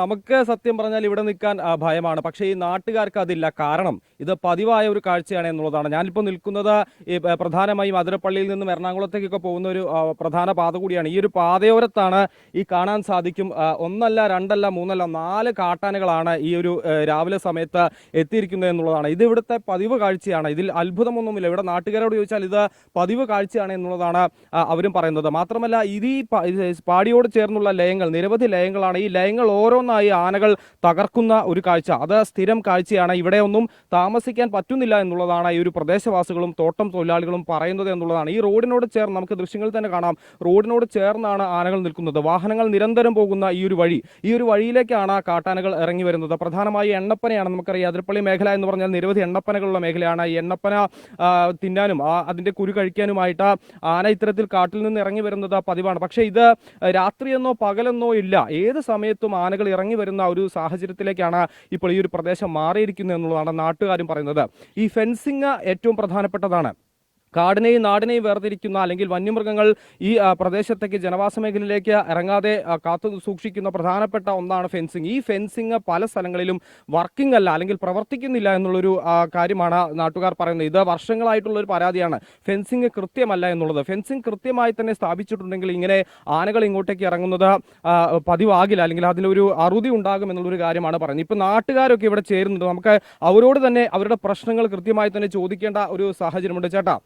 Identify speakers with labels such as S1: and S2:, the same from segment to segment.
S1: നമുക്ക് സത്യം പറഞ്ഞാൽ ഇവിടെ നിൽക്കാൻ ഭയമാണ്. പക്ഷേ ഈ നാട്ടുകാർക്ക് അതില്ല. കാരണം ഇത് പതിവായ ഒരു കാഴ്ചയാണ് എന്നുള്ളതാണ്. ഞാനിപ്പോൾ നിൽക്കുന്നത് ഈ പ്രധാനമായും അതിരപ്പള്ളിയിൽ നിന്നും എറണാകുളത്തേക്കൊക്കെ പോകുന്ന ഒരു പ്രധാന പാത കൂടിയാണ്. ഈ ഒരു പാതയോരത്താണ് ഈ കാണാൻ സാധിക്കും. ഒന്നല്ല രണ്ടല്ല മൂന്നല്ല നാല് കാട്ടാനകളാണ് ഈ ഒരു രാവിലെ സമയത്ത് എത്തിയിരിക്കുന്നത് എന്നുള്ളതാണ്. ഇത് ഇവിടുത്തെ പതിവ് കാഴ്ചയാണ്. ഇതിൽ അത്ഭുതമൊന്നുമില്ല. ഇവിടെ നാട്ടുകാരോട് ചോദിച്ചാൽ ഇത് പതിവ് കാഴ്ചയാണ് എന്നുള്ളതാണ് അവരും പറയുന്നത്. മാത്രമല്ല ഇത് ഈ പാടിയോട് ചേർന്നുള്ള ലയങ്ങൾ നിരവധി ലയങ്ങളാണ്. ഈ ലയങ്ങൾ ഓരോന്നായി ആനകൾ തകർക്കുന്ന ഒരു കാഴ്ച. അത് സ്ഥിരം കാഴ്ചയാണ്. ഇവിടെ ഒന്നും താമസിക്കാൻ പറ്റുന്നില്ല എന്നുള്ളതാണ് ഈ ഒരു പ്രദേശവാസികളും തോട്ടം തൊഴിലാളികളും പറയുന്നത് എന്നുള്ളതാണ്. ഈ റോഡിനോട് ചേർന്ന് നമുക്ക് ദൃശ്യങ്ങളിൽ തന്നെ കാണാം. റോഡിനോട് ചേർന്നാണ് ആനകൾ നിൽക്കുന്നത്. വാഹനങ്ങൾ നിരന്തരം പോകുന്ന ഈ ഒരു വഴി. ഈ ഒരു വഴിയിലേക്കാണ് കാട്ടാനകൾ ഇറങ്ങി വരുന്നത്. പ്രധാനമായി എണ്ണപ്പനയാണ് നമുക്കറിയാം. അതിരപ്പള്ളി മേഖല എന്ന് പറഞ്ഞാൽ നിരവധി എണ്ണപ്പനകളുള്ള മേഖലയാണ്. ഈ എണ്ണപ്പന തിന്നാനും അതിന്റെ കുരു കഴിക്കാനുമായിട്ട് ആന ഇത്തരത്തിൽ കാട്ടിൽ നിന്ന് ഇറങ്ങി വരുന്നത് പതിവാണ്. പക്ഷേ ഇത് രാത്രിയെന്നോ പകലെന്നോ ഇല്ല. ഏത് സമയത്തും ആനകൾ ഇറങ്ങി വരുന്ന ഒരു സാഹചര്യത്തിലേക്കാണ് ഇപ്പോൾ ഈ ഒരു പ്രദേശം മാറിയിരിക്കുന്നത് എന്നുള്ളതാണ് നാട്ടുകാരും പറയുന്നത്. ഈ ഫെൻസിങ് ഏറ്റവും പ്രധാനപ്പെട്ടതാണ്. കാടിനെയും നാടിനെയും വേർതിരിക്കുന്ന അല്ലെങ്കിൽ വന്യമൃഗങ്ങൾ ഈ പ്രദേശത്തേക്ക് ജനവാസ മേഖലയിലേക്ക് ഇറങ്ങാതെ കാത്തു സൂക്ഷിക്കുന്ന പ്രധാനപ്പെട്ട ഒന്നാണ് ഫെൻസിങ്. ഈ ഫെൻസിങ് പല സ്ഥലങ്ങളിലും വർക്കിംഗ് അല്ല അല്ലെങ്കിൽ പ്രവർത്തിക്കുന്നില്ല എന്നുള്ളൊരു കാര്യമാണ് നാട്ടുകാർ പറയുന്നത്. ഇത് വർഷങ്ങളായിട്ടുള്ള ഒരു പരാതിയാണ്. ഫെൻസിങ് കൃത്യമല്ല എന്നുള്ളത്. ഫെൻസിങ് കൃത്യമായി തന്നെ സ്ഥാപിച്ചിട്ടുണ്ടെങ്കിൽ ഇങ്ങനെ ആനകൾ ഇങ്ങോട്ടേക്ക് ഇറങ്ങുന്നത് പതിവാകില്ല. അല്ലെങ്കിൽ അതിലൊരു അറുതി ഉണ്ടാകും എന്നുള്ളൊരു കാര്യമാണ് പറയുന്നത്. ഇപ്പം നാട്ടുകാരൊക്കെ ഇവിടെ ചേരുന്നുണ്ട്. നമുക്ക് അവരോട് തന്നെ അവരുടെ പ്രശ്നങ്ങൾ കൃത്യമായി തന്നെ ചോദിക്കേണ്ട ഒരു സാഹചര്യമുണ്ട്. ചേട്ടാ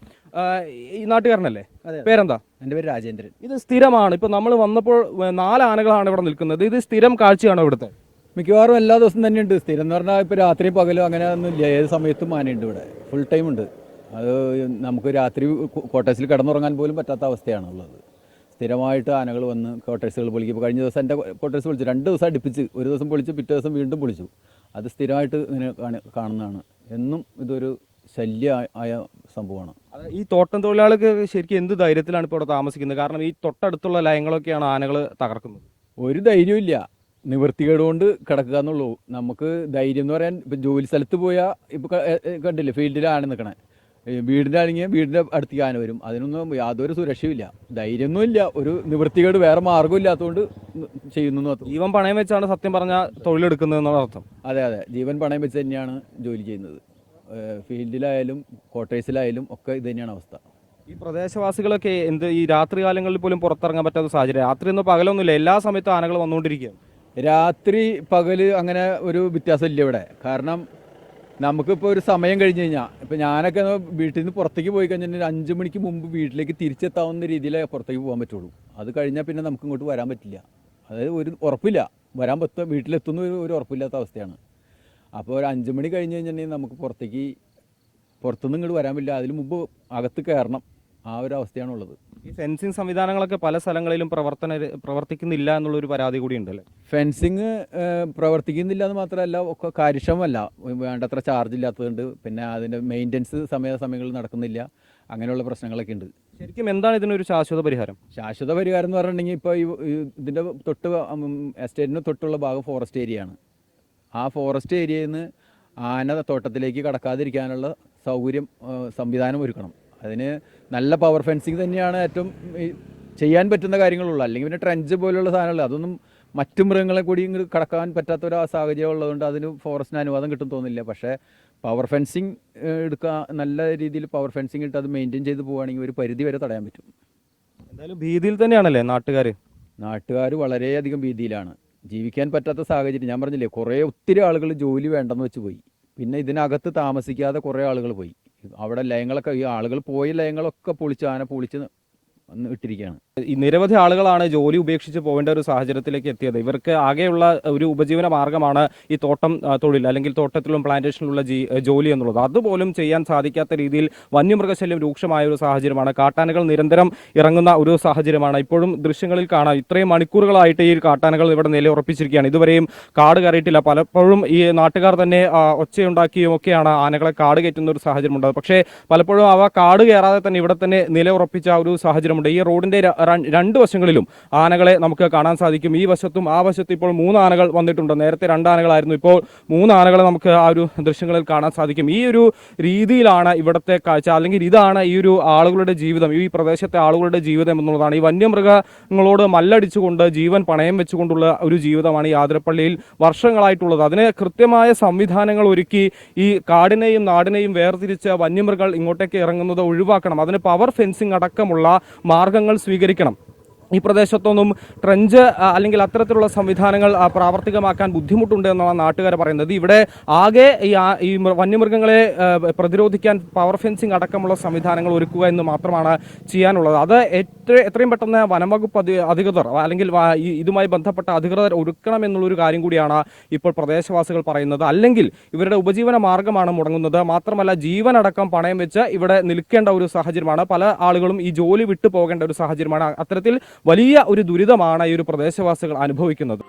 S1: ഈ നാട്ടുകാരനല്ലേ? പേരെന്താ?
S2: എന്റെ പേര് രാജേന്ദ്രൻ.
S1: ഇത് സ്ഥിരമാണ്. ഇപ്പൊ നമ്മൾ വന്നപ്പോൾ നാല് ആനകളാണ് ഇവിടെ നിൽക്കുന്നത്. ഇത് സ്ഥിരം കാഴ്ചയാണോ ഇവിടുത്തെ?
S2: മിക്കവാറും എല്ലാ ദിവസവും തന്നെയുണ്ട്. സ്ഥിരം എന്ന് പറഞ്ഞാൽ ഇപ്പോൾ രാത്രി പകലും അങ്ങനെ ഒന്നും ഇല്ല. ഏത് സമയത്തും ആനയുണ്ട് ഇവിടെ. ഫുൾ ടൈം ഉണ്ട്. അത് നമുക്ക് രാത്രി കോട്ടേഴ്സിൽ കിടന്നുറങ്ങാൻ പോലും പറ്റാത്ത അവസ്ഥയാണ് ഉള്ളത്. സ്ഥിരമായിട്ട് ആനകൾ വന്ന് കോട്ടേഴ്സുകൾ പൊളിക്കും. ഇപ്പോൾ കഴിഞ്ഞ ദിവസം എന്റെ കോട്ടേഴ്സ് പൊളിച്ചു. രണ്ട് ദിവസം അടുപ്പിച്ച് ഒരു ദിവസം പൊളിച്ചു പിറ്റേ ദിവസം വീണ്ടും പൊളിച്ചു. അത് സ്ഥിരമായിട്ട് ഇങ്ങനെ കാണുന്നതാണ്. എന്നും ഇതൊരു ശല്യ ആയ സംഭവമാണ്.
S1: ഈ തോട്ടം തൊഴിലാളികൾക്ക് ശരിക്കും എന്ത് ധൈര്യത്തിലാണ് ഇപ്പോൾ ഇവിടെ താമസിക്കുന്നത്? കാരണം ഈ തൊട്ടടുത്തുള്ള ലയങ്ങളൊക്കെയാണ് ആനകൾ തകർക്കുന്നത്.
S2: ഒരു ധൈര്യമില്ല ഇല്ല. നിവൃത്തികേട് കൊണ്ട് കിടക്കുക എന്നുള്ളൂ. നമുക്ക് ധൈര്യം എന്ന് പറയാൻ ഇപ്പം ജോലി സ്ഥലത്ത് പോയാൽ ഇപ്പം കണ്ടില്ലേ? ഫീൽഡിൽ ആന നിൽക്കണേ വീടിന്റെ ആണെങ്കിൽ വീടിന്റെ അടുത്തേക്ക് ആന വരും. അതിനൊന്നും യാതൊരു സുരക്ഷയില്ല ധൈര്യമൊന്നും ഇല്ല. ഒരു നിവൃത്തികേട് വേറെ മാർഗം ഇല്ലാത്തതുകൊണ്ട് ചെയ്യുന്നു
S1: ജീവൻ പണയം വെച്ചാണ് സത്യം പറഞ്ഞാൽ തൊഴിലെടുക്കുന്നത് എന്നുള്ള അർത്ഥം.
S2: അതെ അതെ. ജീവൻ പണയം വെച്ച് തന്നെയാണ് ജോലി ചെയ്യുന്നത്. ഫീൽഡിലായാലും ക്വാർട്ടേഴ്സിലായാലും ഒക്കെ ഇത് തന്നെയാണ് അവസ്ഥ.
S1: ഈ പ്രദേശവാസികളൊക്കെ എന്ത് ഈ രാത്രി കാലങ്ങളിൽ പോലും പുറത്തിറങ്ങാൻ പറ്റാത്ത സാഹചര്യം. രാത്രി ഒന്നും പകലൊന്നുമില്ല. എല്ലാ സമയത്തും ആനകൾ വന്നുകൊണ്ടിരിക്കുകയാണ്.
S2: രാത്രി പകൽ അങ്ങനെ ഒരു വ്യത്യാസമില്ല ഇവിടെ. കാരണം നമുക്കിപ്പോൾ ഒരു സമയം കഴിഞ്ഞ് കഴിഞ്ഞാൽ ഇപ്പം ഞാനൊക്കെ വീട്ടിൽ നിന്ന് പുറത്തേക്ക് പോയി കഴിഞ്ഞാൽ ഒരു അഞ്ച് മണിക്ക് മുമ്പ് വീട്ടിലേക്ക് തിരിച്ചെത്താവുന്ന രീതിയിലേ പുറത്തേക്ക് പോകാൻ പറ്റുള്ളൂ. അത് കഴിഞ്ഞാൽ പിന്നെ നമുക്ക് ഇങ്ങോട്ട് വരാൻ പറ്റില്ല. അതായത് ഒരു ഉറപ്പില്ല. വരാൻ പറ്റുക വീട്ടിലെത്തുന്ന ഒരു ഉറപ്പില്ലാത്ത അവസ്ഥയാണ്. അപ്പോൾ ഒരു അഞ്ച് മണി കഴിഞ്ഞ് കഴിഞ്ഞിട്ടുണ്ടെങ്കിൽ നമുക്ക് പുറത്തേക്ക് പുറത്തുനിന്ന് ഇങ്ങോട്ട് വരാൻ പറ്റില്ല. അതിന് മുമ്പ് അകത്ത് കയറണം. ആ ഒരു അവസ്ഥയാണുള്ളത്.
S1: ഈ ഫെൻസിങ് സംവിധാനങ്ങളൊക്കെ പല സ്ഥലങ്ങളിലും പ്രവർത്തന പ്രവർത്തിക്കുന്നില്ല എന്നുള്ളൊരു പരാതി കൂടി ഉണ്ടല്ലേ?
S2: ഫെൻസിങ് പ്രവർത്തിക്കുന്നില്ല എന്ന് മാത്രമല്ല ഒക്കെ കാര്യക്ഷമമല്ല. വേണ്ടത്ര ചാർജ് ഇല്ലാത്തതുണ്ട്. പിന്നെ അതിന്റെ മെയിന്റനൻസ് സമയാസമയങ്ങളിൽ നടക്കുന്നില്ല. അങ്ങനെയുള്ള പ്രശ്നങ്ങളൊക്കെ ഉണ്ട്.
S1: ശരിക്കും എന്താണ് ഇതിനൊരു ശാശ്വത പരിഹാരം?
S2: ശാശ്വത പരിഹാരം എന്ന് പറഞ്ഞിട്ടുണ്ടെങ്കിൽ ഇപ്പോൾ ഇതിന്റെ തൊട്ട് എസ്റ്റേറ്റിന് തൊട്ടുള്ള ഭാഗം ഫോറസ്റ്റ് ഏരിയയാണ്. ആ ഫോറസ്റ്റ് ഏരിയയിൽ നിന്ന് ആന തോട്ടത്തിലേക്ക് കടക്കാതിരിക്കാനുള്ള സൗകര്യം സംവിധാനം ഒരുക്കണം. അതിന് നല്ല പവർ ഫെൻസിങ് തന്നെയാണ് ഏറ്റവും ചെയ്യാൻ പറ്റുന്ന കാര്യങ്ങളുള്ളൂ. അല്ലെങ്കിൽ പിന്നെ ട്രെഞ്ച് പോലുള്ള സാധനമല്ല. അതൊന്നും മറ്റു മൃഗങ്ങളെ കൂടി ഇങ്ങോട്ട് കടക്കാൻ പറ്റാത്ത ഒരു സാഹചര്യം ഉള്ളതുകൊണ്ട് അതിന് ഫോറസ്റ്റിന് അനുവാദം കിട്ടും തോന്നില്ല. പക്ഷേ പവർ ഫെൻസിങ് എടുക്കുക നല്ല രീതിയിൽ പവർ ഫെൻസിങ് ഇട്ട് അത് മെയിന്റെയിൻ ചെയ്ത് പോവുകയാണെങ്കിൽ ഒരു പരിധി വരെ തടയാൻ പറ്റും.
S1: എന്തായാലും ഭീതിയിൽ തന്നെയാണല്ലേ നാട്ടുകാർ
S2: നാട്ടുകാർ വളരെയധികം ഭീതിയിലാണ്. ജീവിക്കാൻ പറ്റാത്ത സാഹചര്യം. ഞാൻ പറഞ്ഞില്ലേ കുറേ ഒത്തിരി ആളുകൾ ജോലി വേണ്ടെന്ന് വെച്ച് പോയി. പിന്നെ ഇതിനകത്ത് താമസിക്കാതെ കുറേ ആളുകൾ പോയി. അവിടെ ലയങ്ങളൊക്കെ ഈ ആളുകൾ പോയ ലയങ്ങളൊക്കെ പൊളിച്ച് ആന പൊളിച്ച് ഇട്ടിരിക്കുകയാണ്.
S1: ഈ നിരവധി ആളുകളാണ് ജോലി ഉപേക്ഷിച്ച് പോകേണ്ട ഒരു സാഹചര്യത്തിലേക്ക് എത്തിയത്. ഇവർക്ക് ആകെയുള്ള ഒരു ഉപജീവന മാർഗമാണ് ഈ തോട്ടം തൊഴിൽ അല്ലെങ്കിൽ തോട്ടത്തിലും പ്ലാന്റേഷനിലുള്ള ജോലി എന്നുള്ളത്. അതുപോലും ചെയ്യാൻ സാധിക്കാത്ത രീതിയിൽ വന്യമൃഗശല്യം രൂക്ഷമായ ഒരു സാഹചര്യമാണ്. കാട്ടാനകൾ നിരന്തരം ഇറങ്ങുന്ന ഒരു സാഹചര്യമാണ്. ഇപ്പോഴും ദൃശ്യങ്ങളിൽ കാണാം ഇത്രയും മണിക്കൂറുകളായിട്ട് ഈ കാട്ടാനകൾ ഇവിടെ നിലയുറപ്പിച്ചിരിക്കുകയാണ്. ഇതുവരെയും കാട് കയറിയിട്ടില്ല. പലപ്പോഴും ഈ നാട്ടുകാർ തന്നെ ഒച്ചയുണ്ടാക്കിയും ഒക്കെയാണ് ആനകളെ കാട് കയറ്റുന്ന ഒരു സാഹചര്യമുണ്ട് പക്ഷേ പലപ്പോഴും അവ കാട് കയറാതെ തന്നെ ഇവിടെ തന്നെ നിലയുറപ്പിച്ച ഒരു സാഹചര്യമുണ്ട്. ഈ റോഡിന്റെ രണ്ട് വശങ്ങളിലും ആനകളെ നമുക്ക് കാണാൻ സാധിക്കും. ഈ വശത്തും ആ വശത്തും ഇപ്പോൾ മൂന്ന് ആനകൾ വന്നിട്ടുണ്ട്. നേരത്തെ രണ്ട് ആനകളായിരുന്നു. ഇപ്പോൾ മൂന്ന് ആനകളെ നമുക്ക് ആ ഒരു ദൃശ്യങ്ങളിൽ കാണാൻ സാധിക്കും. ഈ ഒരു രീതിയിലാണ് ഇവിടുത്തെ കാഴ്ച. അല്ലെങ്കിൽ ഇതാണ് ഈ ഒരു ആളുകളുടെ ജീവിതം. ഈ പ്രദേശത്തെ ആളുകളുടെ ജീവിതം എന്നുള്ളതാണ്. ഈ വന്യമൃഗങ്ങളോട് മല്ലടിച്ചുകൊണ്ട് ജീവൻ പണയം വെച്ചുകൊണ്ടുള്ള ഒരു ജീവിതമാണ് ഈ ആതിരപ്പള്ളിയിൽ വർഷങ്ങളായിട്ടുള്ളത്. അതിന് കൃത്യമായ സംവിധാനങ്ങൾ ഒരുക്കി ഈ കാടിനെയും നാടിനെയും വേർതിരിച്ച് വന്യമൃഗങ്ങൾ ഇങ്ങോട്ടേക്ക് ഇറങ്ങുന്നത് ഒഴിവാക്കണം. അതിന് പവർ ഫെൻസിംഗ് അടക്കമുള്ള മാർഗങ്ങൾ സ്വീകരിക്കണം. ഈ പ്രദേശത്തൊന്നും ട്രഞ്ച് അല്ലെങ്കിൽ അത്തരത്തിലുള്ള സംവിധാനങ്ങൾ പ്രാവർത്തികമാക്കാൻ ബുദ്ധിമുട്ടുണ്ട് എന്നാണ് നാട്ടുകാർ പറയുന്നത്. ഇവിടെ ആകെ ഈ വന്യമൃഗങ്ങളെ പ്രതിരോധിക്കാൻ പവർ ഫെൻസിംഗ് അടക്കമുള്ള സംവിധാനങ്ങൾ ഒരുക്കുക എന്ന് മാത്രമാണ് ചെയ്യാനുള്ളത്. അത് എത്ര എത്രയും പെട്ടെന്ന് വനംവകുപ്പ് അധി അധികൃതർ അല്ലെങ്കിൽ ഇതുമായി ബന്ധപ്പെട്ട അധികൃതർ ഒരുക്കണം എന്നുള്ളൊരു കാര്യം കൂടിയാണ് ഇപ്പോൾ പ്രദേശവാസികൾ പറയുന്നത്. അല്ലെങ്കിൽ ഇവരുടെ ഉപജീവന മാർഗമാണ് മുടങ്ങുന്നത്. മാത്രമല്ല ജീവനടക്കം പണയം വെച്ച് ഇവിടെ നിൽക്കേണ്ട ഒരു സാഹചര്യമാണ്. പല ആളുകളും ഈ ജോലി വിട്ടു പോകേണ്ട ഒരു സാഹചര്യമാണ്. അത്തരത്തിൽ വലിയ ഒരു ദുരിതമാണ് ഈ ഒരു പ്രദേശവാസികൾ അനുഭവിക്കുന്നത്.